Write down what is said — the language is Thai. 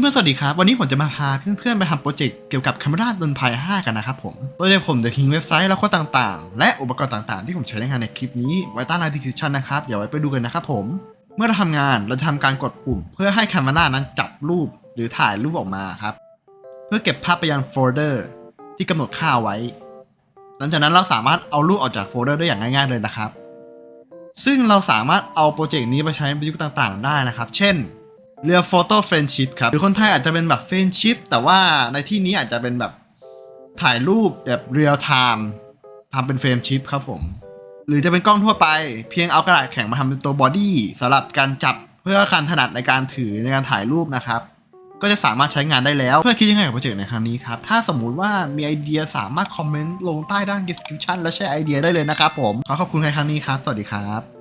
เพื่อนๆ สวัสดีครับ วันนี้ผมจะมาพาเพื่อนๆ ไปทำโปรเจกต์เกี่ยวกับ Camera d o n p i 5กันนะครับผมโดยผมจะทิ้งเว็บไซต์และโค้ดต่างๆ และอุปกรณ์ต่างๆ ที่ผมใช้ในงานในคลิปนี้ไว้ใต้ใน description นะครับ เดี๋ยวไว้ไปดูกันนะครับผม เมื่อเราทำงานเราจะทำการกดปุ่ม เพื่อให้ Camera นั้นจับรูปหรือถ่ายรูปออกมาครับ เพื่อเก็บภาพไปยังโฟลเดอร์ที่กำหนดค่าไว้ หลังจากนั้นเราสามารถเอารูปออกจากโฟลเดอร์ได้อย่างง่ายๆเลยนะครับ ซึ่งเราสามารถเอาโปรเจกต์นี้ไปใช้ในประยุกต์ต่าง ๆ ได้นะครับ เช่น เรือโฟโต้เฟรนชิพครับ หรือคนไทยอาจจะเป็นแบบเฟรนชิพแต่ว่าในที่นี้อาจจะเป็นแบบถ่ายรูปแบบเรียลไทม์ทำเป็นเฟรมชิพครับผม หรือจะเป็นกล้องทั่วไป เพียงเอากระดาษแข็งมาทำเป็นตัวบอดี้สำหรับการจับเพื่อการถนัดในการถือในการถ่ายรูปนะครับ ก็จะสามารถใช้งานได้แล้ว เพื่อคิดยังไงกับโปรเจกต์ในครั้งนี้ครับ ถ้าสมมุติว่ามีไอเดียสามารถคอมเมนต์ลงใต้ด้าน description และแชร์ไอเดียได้เลยนะครับผม ขอขอบคุณในครั้งนี้ครับ สวัสดีครับ